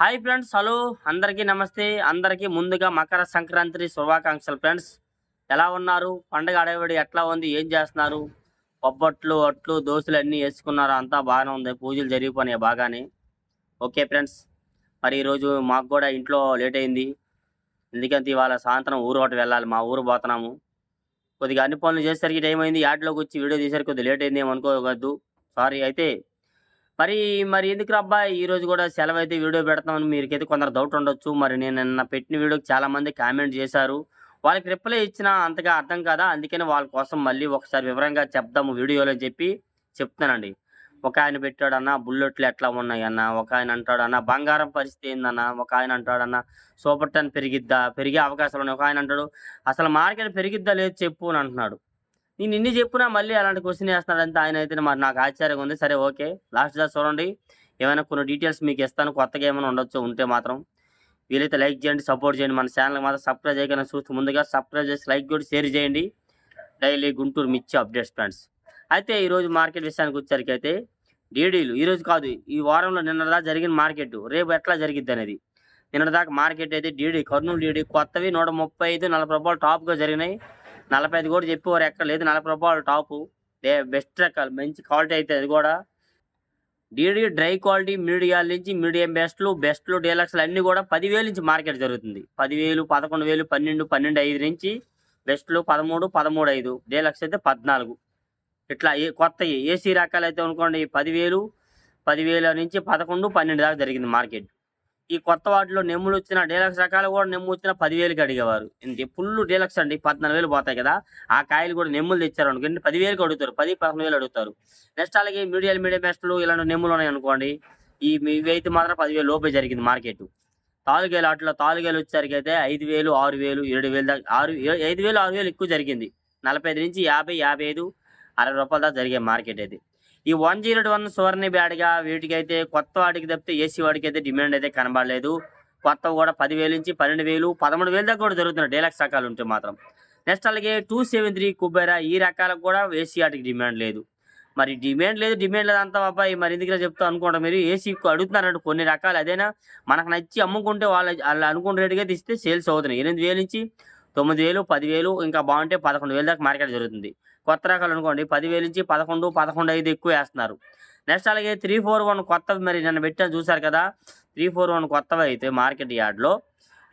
Hi friends hello అందరికీ నమస్తే. అందరికీ ముందుగా మకర సంక్రాంతి శుభాకాంక్షలు ఫ్రెండ్స్ ఎలా ఉన్నారు? పండగ అడవిడి ఎట్లా ఉంది? ఏం చేస్తున్నారు? బొబ్బట్లు అట్లు దోశలు అన్నీ వేసుకున్నారు? అంతా బాగానే ఉంది. పూజలు జరిగిపోయినాయి బాగానే. ఓకే ఫ్రెండ్స్ మరి ఈరోజు మాకు కూడా ఇంట్లో లేట్ అయింది. ఎందుకంటే ఇవాళ సాయంత్రం ఊరు ఒకటి వెళ్ళాలి. మా ఊరు పోతున్నాము. కొద్దిగా అన్ని పనులు చేసేసరికి టైం అయింది. యాడ్లోకి వచ్చి వీడియో తీసేసరికి కొద్దిగా లేట్ అయింది. ఏమనుకోవద్దు. సారీ అయితే మరి మరి ఎందుకు రబ్బా ఈరోజు కూడా సెలవు అయితే వీడియో పెడతామని మీరుకైతే కొందరు డౌట్ ఉండొచ్చు. మరి నేను నిన్న పెట్టిన వీడియోకి చాలామంది కామెంట్ చేశారు. వాళ్ళకి రిప్లై ఇచ్చినా అంతగా అర్థం కాదా? అందుకని వాళ్ళ కోసం మళ్ళీ ఒకసారి వివరంగా చెప్దాము వీడియోలో చెప్పి చెప్తానండి ఒక ఆయన పెట్టాడన్నా బుల్లెట్లు ఎట్లా ఉన్నాయన్న ఒక ఆయన అంటాడన్నా బంగారం పరిస్థితి ఏందన్న ఒక ఆయన అంటాడన్నా సూపర్ టెన్ పెరిగిద్దా? పెరిగే అవకాశాలు ఉన్నాయి. ఒక ఆయన అంటాడు అసలు మార్కెట్ పెరిగిద్దా లేదు చెప్పు అని అంటున్నాడు. నేను ఇన్ని చెప్పినా మళ్ళీ అలాంటి క్వశ్చన్ వేస్తున్నాడంటే ఆయన అయితే మరి నాకు ఆశ్చర్యంగా ఉంది. సరే ఓకే. లాస్ట్ దా చూడండి. ఏమైనా కొన్ని డీటెయిల్స్ మీకు ఇస్తాను. కొత్తగా ఏమైనా ఉండొచ్చు ఉంటే మాత్రం. వీలైతే లైక్ చేయండి సపోర్ట్ చేయండి. మన ఛానల్ మాత్రం సబ్స్క్రైబ్ చేయకుండా చూస్తూ ముందుగా సబ్స్క్రైబ్ చేసి లైక్ కూడా షేర్ చేయండి. డైలీ గుంటూరు మిర్చి అప్డేట్స్ ఫ్రెండ్స్. అయితే ఈరోజు మార్కెట్ విషయానికి వచ్చరికి అయితే డీడీలు. ఈరోజు కాదు ఈ వారంలో నిన్నదా జరిగిన మార్కెట్. రేపు ఎట్లా జరిగిద్ది అనేది. నిన్నదాకా మార్కెట్ అయితే డీడీ కర్నూలు డీడీ కొత్తవి నూట ముప్పై ఐదు నలభై రూపాయలు టాప్గా జరిగినాయి. నలభై ఐదు కూడా చెప్పేవారు ఎక్కడ లేదు. నలభై రూపాయలు టాపు. బెస్ట్ రకాలు మంచి క్వాలిటీ అయితే అది కూడా. డీడీ డ్రై క్వాలిటీ మీడియాల నుంచి మీడియం బెస్ట్లు బెస్ట్లు డీలక్స్లు అన్నీ కూడా పదివేలు నుంచి మార్కెట్ జరుగుతుంది. పదివేలు పదకొండు వేలు పన్నెండు పన్నెండు ఐదు నుంచి బెస్ట్లు పదమూడు పదమూడు ఐదు డీలక్స్ అయితే పద్నాలుగు. ఇట్లా ఏ కొత్త ఏసీ రకాలు అయితే అనుకోండి పదివేలు పదివేల నుంచి పదకొండు పన్నెండు దాకా జరిగింది మార్కెట్. ఈ కొత్త వాటిలో నెమ్ములు వచ్చిన డీలక్స్ రకాలు కూడా నెమ్ము వచ్చిన పదివేలకి అడిగేవారు. ఇంత ఫుల్ డీలక్స్ అండి పద్నాలుగు వేలు పోతాయి కదా. ఆ కాయలు కూడా నెమ్ములు తెచ్చారు అనుకోండి పదివేలకి అడుగుతారు? పది పదకొండు వేలు అడుగుతారు. నెక్స్ట్ అలాగే మీడియం మీడియం బెస్ట్లు ఇలాంటి నెమ్ములు ఉన్నాయి అనుకోండి. ఈ ఇవైతే మాత్రం పదివేలు లోపే జరిగింది మార్కెట్. తాలుగేలు అట్లా తాలుగేలు వచ్చేసరికి అయితే ఐదు వేలు ఆరు వేలు ఏడు వేలు దాకా ఆరు ఏ- ఐదు వేలు ఆరు వేలు ఎక్కువ జరిగింది. నలభై ఐదు నుంచి యాభై యాభై ఐదు అరవై రూపాయల దాకా జరిగే మార్కెట్ అయితే. ఈ వన్ జీరో వన్ సువర్ణి బ్యాడ్గా వీటికి అయితే కొత్త వాడికి తప్పితే ఏసీ వాడికి అయితే డిమాండ్ అయితే కనబడలేదు. కొత్తవి కూడా పదివేలు నుంచి పన్నెండు వేలు పదమూడు వేలు దాకా కూడా జరుగుతున్నాయి. డీలక్స్ రకాలు ఉంటే మాత్రం. నెక్స్ట్ అలాగే టూ సెవెన్ త్రీ కుబేరా ఈ రకాలకు కూడా ఏసీ వాటికి డిమాండ్ లేదు. మరి డిమాండ్ లేదు డిమాండ్ లేదు అంతా అబ్బాయి. మరి ఎందుకు చెప్తా అనుకుంటా మీరు? ఏసీ అడుగుతున్నారంటే కొన్ని రకాలు. అదేనా? మనకు నచ్చి అమ్ముకుంటే వాళ్ళ వాళ్ళు అనుకున్న రేటుగా తీస్తే సేల్స్ అవుతున్నాయి. ఎనిమిది వేలు నుంచి తొమ్మిది వేలు పదివేలు ఇంకా బాగుంటే పదకొండు వేలు దాకా మార్కెట్ జరుగుతుంది. కొత్త రకాలు అనుకోండి. పదివేలు నుంచి పదకొండు పదకొండు ఐదు ఎక్కువ వేస్తున్నారు. నెక్స్ట్ అలాగే త్రీ ఫోర్ వన్ కొత్తవి మరి నన్ను పెట్టాను చూసారు కదా? త్రీ ఫోర్ వన్ కొత్తవి అయితే మార్కెట్ యార్డ్లో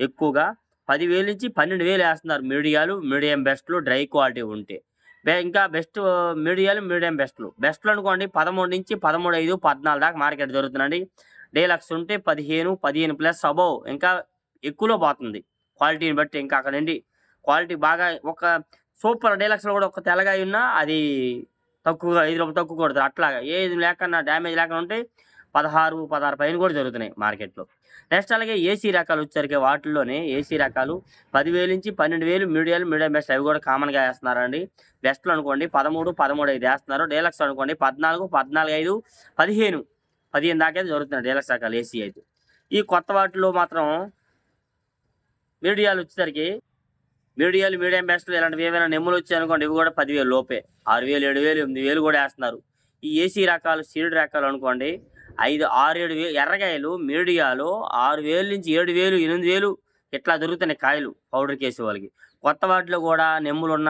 ఎక్కువగా పదివేలు నుంచి పన్నెండు వేలు వేస్తున్నారు మీడియాలు. మీడియం బెస్ట్లు డ్రై క్వాలిటీ ఉంటే. బె- ఇంకా బెస్ట్ మీడియాలు మీడియం బెస్ట్లు. బెస్ట్లు అనుకోండి పదమూడు నుంచి పదమూడు ఐదు పద్నాలుగు దాకా మార్కెట్ జరుగుతుందండి. డీలక్స్ ఉంటే పదిహేను పదిహేను ప్లస్ అబౌవ్. ఇంకా ఎక్కువలో పోతుంది. క్వాలిటీని బట్టి ఇంకా అక్కడ నుండి క్వాలిటీ బాగా ఒక సూపర్ డీలక్స్లో కూడా ఒక తెల్లగా ఉన్నా అది తక్కువగా ఐదు రూపాయలు తక్కువ కొడతారు అట్లాగా ఏది లేకుండా డ్యామేజ్ లేకుండా ఉంటే పదహారు పదహారు పైన కూడా జరుగుతున్నాయి మార్కెట్లో. నెక్స్ట్ అలాగే ఏసీ రకాలు వచ్చేసరికి వాటిల్లోనే ఏసీ రకాలు పదివేలు నుంచి పన్నెండు వేలు మీడియాలు మీడియం బెస్ట్ అవి కూడా కామన్గా వేస్తున్నారండి. బెస్ట్లు అనుకోండి పదమూడు పదమూడు ఐదు వేస్తున్నారు. డీలక్స్ అనుకోండి పద్నాలుగు పద్నాలుగు ఐదు పదిహేను పదిహేను దాకా అయితే జరుగుతున్నాయి డీలక్స్ రకాలు ఏసీ అయితే. ఈ కొత్త వాటిలో మాత్రం మీడియాలు వచ్చేసరికి మీడియాలు మీడియం అంబాసిడర్లు ఇలాంటివి ఏమైనా నెమ్ములు వచ్చాయి అనుకోండి ఇవి కూడా పదివేలు లోపే. ఆరు వేలు ఏడు వేలు ఎనిమిది వేలు కూడా వేస్తున్నారు. ఈ ఏసీ రకాలు సీడ్ రకాలు అనుకోండి ఐదు ఆరు ఏడు వేలు ఎర్రకాయలు మీడియాలో ఆరు వేలు నుంచి ఏడు వేలు ఎనిమిది వేలు ఇట్లా దొరుకుతున్నాయి కాయలు పౌడర్ కేసే వాళ్ళకి. కొత్త వాటిలో కూడా నెమ్ములు ఉన్న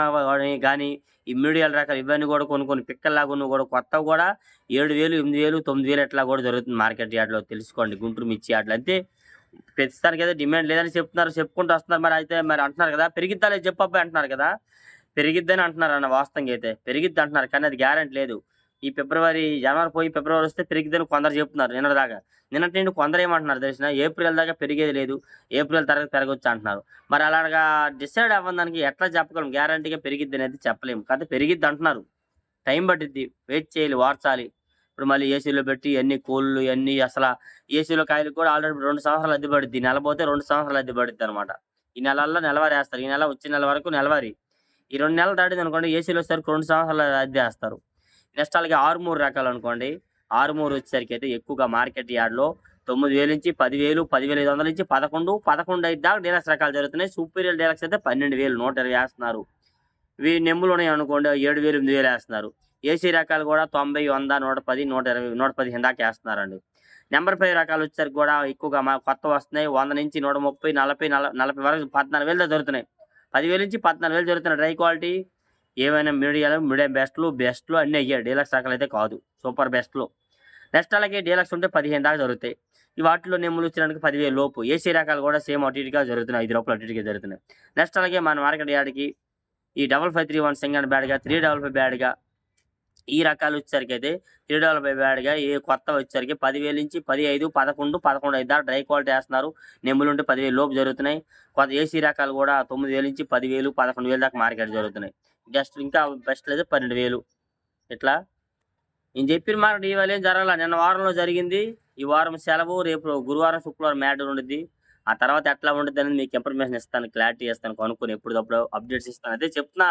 కానీ ఈ మీడియాల రకాలు ఇవన్నీ కూడా కొన్ని కొన్ని పిక్కల్లాగా ఉన్న కూడా కొత్తవి కూడా ఏడు వేలు ఎనిమిది వేలు తొమ్మిది వేలు ఎట్లా కూడా జరుగుతుంది మార్కెట్ యార్డ్లో. తెలుసుకోండి గుంటూరు మిర్చి యార్డ్లు. అంతే ప్రస్తుతానికి అయితే డిమాండ్ లేదని చెప్తున్నారు చెప్పుకుంటూ వస్తున్నారు. మరి అయితే మరి అంటున్నారు కదా పెరిగిద్దాలే చెప్పబ్బాయి అంటున్నారు కదా. పెరిగిద్దని అంటున్నారు అన్న వాస్తవంగా అయితే. పెరిగిద్ది అంటున్నారు కానీ అది గ్యారెంటీ లేదు. ఈ ఫిబ్రవరి జనవరి పోయి ఫిబ్రవరి వస్తే పెరిగిద్దని కొందరు చెప్తున్నారు నిన్న దాకా నిన్నటి నుండి కొందరు ఏమంటున్నారు తెలిసిన? ఏప్రిల్ దాకా పెరిగేది లేదు. ఏప్రిల్ తరగతి పెరగొచ్చు అంటున్నారు. మరి అలాగా డిసైడ్ అవ్వడానికి ఎట్లా చెప్పగలం? గ్యారంటీగా పెరిగిద్ది అనేది చెప్పలేము. కాకపోతే పెరిగిద్ది అంటున్నారు. టైం పట్టిద్ది. వెయిట్ చేయాలి వార్చాలి ఇప్పుడు మళ్ళీ ఏసీలో పెట్టి ఎన్ని కోళ్ళు ఎన్ని అసలు ఏసీలో కాయలు కూడా ఆల్రెడీ రెండు సంవత్సరాలు అద్దె పడుద్ది నెల పోతే రెండు సంవత్సరాలు అద్దె పడుద్ది అనమాట ఈ నెలల్లో నెలవారీ వేస్తారు ఈ నెల వచ్చే నెల వరకు నెలవారీ. ఈ రెండు నెలలు దాటింది అనుకోండి ఏసీలో వచ్చేసరికి రెండు సంవత్సరాలు అద్దె వేస్తారు నెక్స్ట్ అలాగే ఆరుమూరు రకాలు అనుకోండి. ఆరుమూరు వచ్చేసరికి అయితే ఎక్కువగా మార్కెట్ యార్డ్లో తొమ్మిది వేలు నుంచి పదివేలు పదివేల ఐదు వందల నుంచి పదకొండు పదకొండు ఐదు దాకా డీలక్స్ రకాలు జరుగుతున్నాయి. సూపీరియర్ డీలక్స్ అయితే పన్నెండు వేలు నూట ఇరవై వేస్తున్నారు. ఇవి నెమ్ములు ఉన్నాయి అనుకోండి ఏడు వేలు ఎనిమిది వేలు వేస్తున్నారు. ఏసీ రకాలు కూడా తొంభై వంద నూట పది నూట ఇరవై నూట పదిహేను దాకా వేస్తున్నారండి. నెంబర్ ఫైవ్ రకాలు వచ్చేసరికి కూడా ఎక్కువగా మా కొత్త వస్తున్నాయి. వంద నుంచి నూట ముప్పై నలభై నల నలభై వరకు పద్నాలుగు వేలు దొరుకుతున్నాయి. పదివేలు నుంచి పద్నాలుగు వేలు దొరుకుతున్నాయి. డ్రై క్వాలిటీ ఏమైనా మీడియాలు మీడియం బెస్ట్లు బెస్ట్లు అన్నీ అయ్యాయి. డీలక్స్ రకాలు అయితే కాదు. సూపర్ బెస్ట్లు. నెక్స్ట్ అలాగే డీలక్స్ ఉంటే పదిహేను దాకా జరుగుతాయి ఈ వాటిలో నెమ్ములు వచ్చినానికి పదివేలు లోపు. ఏసీ రకాలు కూడా సేమ్ అటు ఇటుగా జరుగుతున్నాయి ఐదు రూపాయలు అటు ఇటుగా జరుగుతున్నాయి నెక్స్ట్ అలాగే మన మార్కెట్ యార్డ్కి ఈ డబల్ ఫైవ్ త్రీ వన్ సింగన్ బ్యాడ్గా త్రీ డబల్ ఫైవ్ బ్యాడ్గా ఈ రకాలు వచ్చేసరికి అయితే త్రీ డబల్ ఫైవ్ బ్యాడ్గా ఏ కొత్త వచ్చేసరికి పదివేలు నుంచి పది ఐదు పదకొండు పదకొండు ఐదు దాకా డ్రై క్వాలిటీ వేస్తున్నారు. నెమ్ములు ఉంటే పదివేలు లోపు జరుగుతున్నాయి. కొత్త ఏసీ రకాలు కూడా తొమ్మిది వేలు నుంచి పదివేలు పదకొండు వేలు దాకా మార్కెట్ జరుగుతున్నాయి. జస్ట్ ఇంకా బెస్ట్ అయితే పన్నెండు వేలు ఇట్లా నేను చెప్పిన మాట ఇవాళ ఏం జరగాల. నిన్న వారంలో జరిగింది. ఈ వారం సెలవు రేపు గురువారం శుక్రవారం మ్యాటర్ ఉండిద్ది. ఆ తర్వాత ఎట్లా ఉంటుంది అనేది మీకు ఇన్ఫర్మేషన్ ఇస్తాను క్లారిటీ ఇస్తాను కొనుక్కుని ఎప్పటికప్పుడు అప్డేట్స్ ఇస్తాను. అదే చెప్తున్నా.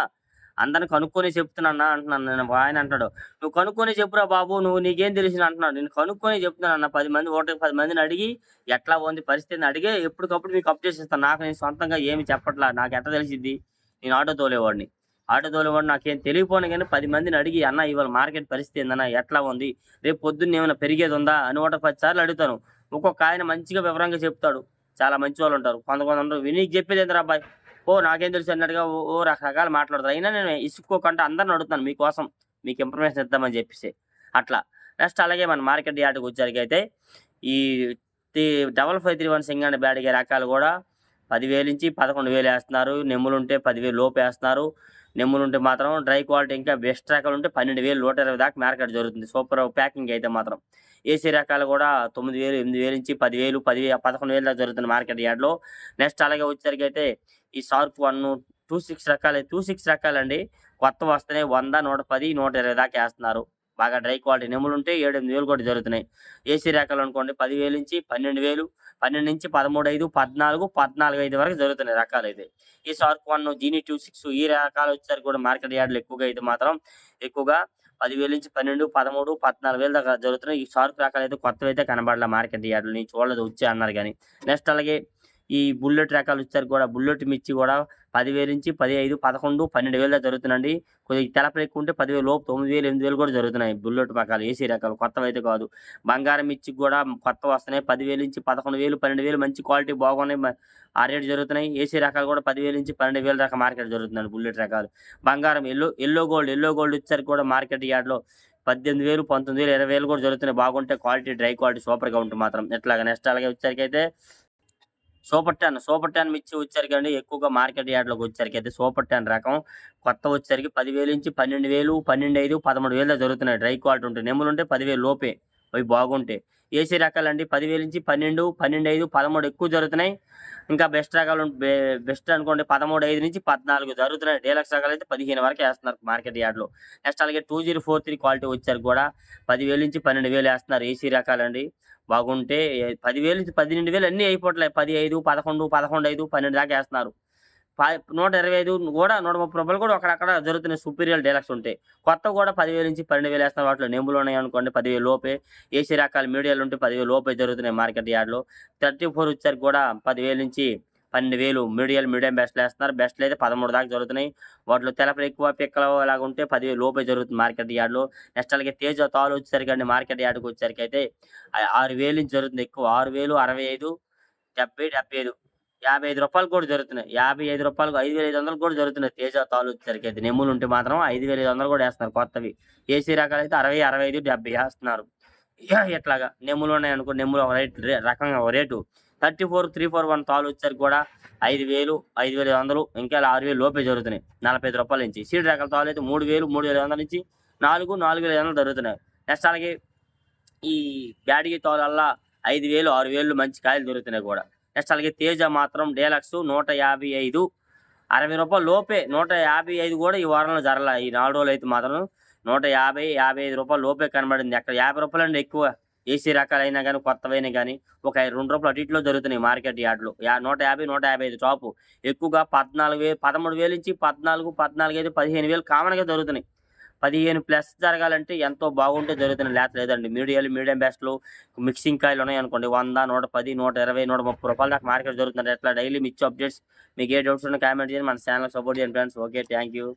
అందరిని కనుక్కొని చెప్తున్నా అంటున్నాను. నేను ఆయన అంటాడు నువ్వు కనుక్కొని చెప్పురా బాబు నువ్వు నీకేం తెలిసిన అంటున్నాడు. నేను కనుక్కొని చెప్తున్నాను అన్న పది మంది ఒకటి పది మందిని అడిగి ఎట్లా ఉంది పరిస్థితిని అడిగే ఎప్పటికప్పుడు మీకు అప్ ఇస్తాను నాకు నేను సొంతంగా ఏమి చెప్పట్లా నాకు ఎట్లా తెలిసింది నేను ఆటో తోలేవాడిని. ఆటో తోలేవాడు నాకేం తెలియపోను కానీ పది మందిని అడిగి అన్న ఇవాళ మార్కెట్ పరిస్థితి ఏందన్నా ఎట్లా ఉంది? రేపు పొద్దున్న ఏమైనా పెరిగేది ఉందా? అని ఒకటి పది సార్లు అడుగుతాను. ఒక్కొక్క ఆయన మంచిగా వివరంగా చెప్తాడు. చాలా మంచి వాళ్ళు ఉంటారు. కొంతమంది ఉంటారు వినీకి చెప్పేది ఏంటరా అబ్బాయి? ఓ నాకేం తెలుసు అన్నట్టుగా ఓ ఓ రకరకాలు మాట్లాడతారు. అయినా నేను ఇసుక్కోకుండా అందరిని అడుగుతాను మీకోసం. మీకు ఇన్ఫర్మేషన్ ఇద్దామని చెప్పేసి. అట్లా. నెక్స్ట్ అలాగే మన మార్కెట్ యార్డ్కి వచ్చేసరికైతే అయితే ఈ డబల్ ఫైవ్ త్రీ వన్ సింగండ్ బ్యాడ్గే రకాలు కూడా పదివేలు నుంచి పదకొండు వేలు వేస్తున్నారు. నెమ్ములు ఉంటే పదివేలు లోపు వేస్తున్నారు. నెమ్ములు ఉంటే మాత్రం డ్రై క్వాలిటీ ఇంకా బెస్ట్ రకాలు ఉంటే పన్నెండు వేలు నూట ఇరవై దాకా మార్కెట్ జరుగుతుంది. సూపర్ ప్యాకింగ్ అయితే మాత్రం. ఏసీ రకాలు కూడా తొమ్మిది వేలు ఎనిమిది వేలు నుంచి పదివేలు పది పదకొండు వేలు దాకా జరుగుతుంది మార్కెట్ యార్డ్లో. నెక్స్ట్ అలాగే వచ్చేసరికి అయితే ఈ షార్ప్ వన్ టూ సిక్స్ రకాలు టూ సిక్స్ రకాలండి. కొత్త వస్తున్నాయి వంద నూట పది నూట ఇరవై దాకా వేస్తున్నారు. బాగా డ్రై క్వాలిటీ నెమ్ములు ఉంటే ఏడు ఎనిమిది వేలు కూడా జరుగుతున్నాయి. ఏసీ రకాలు అనుకోండి పదివేలు నుంచి పన్నెండు వేలు పన్నెండు నుంచి పదమూడు ఐదు పద్నాలుగు పద్నాలుగు ఐదు వరకు జరుగుతున్నాయి రకాలు అయితే ఈ షార్క్ వన్ జీనీ టూ సిక్స్ ఈ రకాలు వచ్చేసరికి కూడా మార్కెట్ యార్డ్లు ఎక్కువగా అయితే మాత్రం ఎక్కువగా పదివేల నుంచి పన్నెండు పదమూడు పద్నాలుగు వేల దాకా జరుగుతున్నాయి. ఈ షార్క్ రకాలు అయితే కొత్తవి అయితే కనబడలే మార్కెట్ యార్డ్లు నేను చూడలేదు వచ్చి అన్నారు కానీ నెక్స్ట్ అలాగే ఈ బుల్లెట్ రకాలు వచ్చారు కూడా బుల్లెట్ మిర్చి కూడా పదివేల నుంచి పది ఐదు పదకొండు పన్నెండు వేలు దాకా జరుగుతుందండి. కొద్దిగా తెలపలు ఎక్కువ ఉంటే పదివేలు లోపు తొమ్మిది వేలు ఎనిమిది వేలు కూడా జరుగుతున్నాయి. బుల్లెట్ రకాలు ఏసీ రకాలు కొత్తవి అయితే కాదు. బంగారం ఇచ్చి కూడా కొత్త వస్తున్నాయి. పదివేలు నుంచి పదకొండు వేలు పన్నెండు వేలు మంచి క్వాలిటీ బాగున్నాయి. ఆ రేటు జరుగుతున్నాయి. ఏసీ రకాలు కూడా పదివేలు నుంచి పన్నెండు వేల దాకా మార్కెట్ జరుగుతుందండి బుల్లెట్ రకాలు. బంగారం yellow yellow gold yellow gold వచ్చేసరికి కూడా మార్కెట్ యార్డ్లో పద్దెనిమిది వేలు పంతొమ్మిది వేలు ఇరవై వేలు కూడా జరుగుతున్నాయి. బాగుంటే క్వాలిటీ డ్రై క్వాలిటీ సూపర్గా ఉంటుంది మాత్రం. ఎట్లాగా నెక్స్ట్ అలాగే వచ్చేసరికి అయితే సూపర్ టెన్ సూపర్ టెన్ మిర్చి వచ్చేసరికి అండి ఎక్కువగా మార్కెట్ యార్డ్లోకి వచ్చేసరికి అయితే సూపర్ టెన్ రకం. కొత్త వచ్చేసరికి పదివేలు నుంచి పన్నెండు వేలు పన్నెండు ఐదు పదమూడు వేలు జరుగుతున్నాయి. డ్రై క్వాలిటీ ఉంటాయి నెమ్ములు ఉంటే పదివేలు లోపే. అవి బాగుంటాయి ఏసీ రకాలండి. పదివేలు నుంచి పన్నెండు పన్నెండు ఐదు పదమూడు ఎక్కువ జరుగుతున్నాయి. ఇంకా బెస్ట్ రకాలు బె- బెస్ట్ అనుకోండి పదమూడు ఐదు నుంచి పద్నాలుగు జరుగుతున్నాయి. డీలక్స్ రకాలు అయితే పదిహేను వరకు వేస్తున్నారు మార్కెట్ యార్డ్లో. నెక్స్ట్ అలాగే two zero four three quality వచ్చారు కూడా. పదివేలు నుంచి పన్నెండు వేలు వేస్తున్నారు ఏసీ రకాలండి. బాగుంటే పదివేలు నుంచి పన్నెండు వేలు అన్నీ అయిపోవట్లేదు పది ఐదు పదకొండు పదకొండు ఐదు పన్నెండు దాకా వేస్తున్నారు. నూట ఇరవై ఐదు కూడా నూట ముప్పై రూపాయలు కూడా అక్కడక్కడ జరుగుతున్నాయి సుపీరియర్ డీలక్స్ ఉంటాయి. కొత్త కూడా పదివేలు నుంచి పన్నెండు వేలు వేస్తున్నారు. వాటిలో నెంబులు ఉన్నాయి అనుకోండి పదివేలు లోపే. ఏసీ రకాల మీడియాలు ఉంటే పదివేలు లోపే జరుగుతున్నాయి మార్కెట్ యార్డ్లో. థర్టీ ఫోర్ వచ్చారు కూడా పదివేలు నుంచి పన్నెండు వేలు మీడియాలు మీడియం బెస్ట్లు వేస్తున్నారు. బెస్ట్లు అయితే పదమూడు దాకా జరుగుతున్నాయి. వాటిలో తెలపలు ఎక్కువ పిక్కలు అలాగ ఉంటే పదివేలు లోపే జరుగుతుంది మార్కెట్ యార్డ్లో. నెక్స్ట్ అలాగే తేజ తాలు వచ్చేసరికి అండి మార్కెట్ యార్డ్కి వచ్చేసరికి అయితే ఆరు వేలు నుంచి జరుగుతుంది ఎక్కువ. ఆరు వేలు అరవై ఐదు డెబ్బై డెబ్బై ఐదు. యాభై ఐదు రూపాయలు కూడా జరుగుతున్నాయి. యాభై ఐదు రూపాయలు ఐదు వేల ఐదు వందలు కూడా జరుగుతున్నాయి తేజ తాలు వచ్చేసరికి అయితే. నెమ్ములు ఉంటే మాత్రం ఐదు వేల ఐదు వందలు కూడా వేస్తున్నారు కొత్తవి. ఏసీ రకాలు అయితే అరవై అరవై ఐదు డెబ్బై వేస్తున్నారు. ఇట్లాగా నెమ్ములు ఉన్నాయి అనుకో నెమ్ములు ఒక రేట్ రకంగా ఒక rate. Thirty four three four one తాలు వచ్చేసరికి కూడా ఐదు వేలు ఐదు వేల ఐదు వందలు ఇంకా ఆరు వేలు లోపే జరుగుతున్నాయి. నలభై ఐదు రూపాయల నుంచి. సీడ్ రకాల తాలు అయితే మూడు వేలు మూడు వేల ఐదు వందల నుంచి నాలుగు నాలుగు వేల ఐదు వందలు జరుగుతున్నాయి. నెక్స్ట్ అలాగే ఈ బ్యాడిగి తోలల్లా ఐదు వేలు ఆరు వేలు మంచి కాయలు దొరుకుతున్నాయి కూడా. నెక్స్ట్ అలాగే తేజ మాత్రం డేలక్స్ నూట యాభై ఐదు. అరవై రూపాయలు లోపే నూట యాభై ఐదు కూడా ఈ వారంలో జరల ఈ నాలుగు రోజులు అయితే మాత్రం నూట యాభై యాభై ఐదు రూపాయలు లోపే కనబడింది. అక్కడ యాభై రూపాయలు అండి ఎక్కువ ఏసీ రకాలైనా కానీ కొత్తవైనా కానీ ఒక రెండు రూపాయలు అటు ఇట్లో జరుగుతున్నాయి మార్కెట్ యార్డ్లో. యా నూట యాభై నూట యాభై ఐదు టాపు. ఎక్కువగా పద్నాలుగు వేలు పదమూడు వేలు నుంచి పద్నాలుగు పద్నాలుగు ఐదు పదిహేను వేలు కామన్గా జరుగుతున్నాయి. పదిహేను ప్లస్ జరగాలంటే ఎంతో బాగుంటే జరుగుతున్న లేత లేదండి. మీడియాలు మీడియం బెస్ట్లు మిక్సింగ్ కాయలు ఉన్నాయి అనుకోండి. వంద నూట పది నూట ఇరవై నూట ముప్పై రూపాయలు దాకా మార్కెట్ జరుగుతుంది ఎట్లా? డైలీ మిచ్చి అప్డేట్స్ మీకు ఏ డౌట్స్ ఉన్నా కామెంట్ చేయండి. మన ఛానల్ సపోర్ట్ చేయండి ఫ్రెండ్స్ ఓకే థ్యాంక్ యూ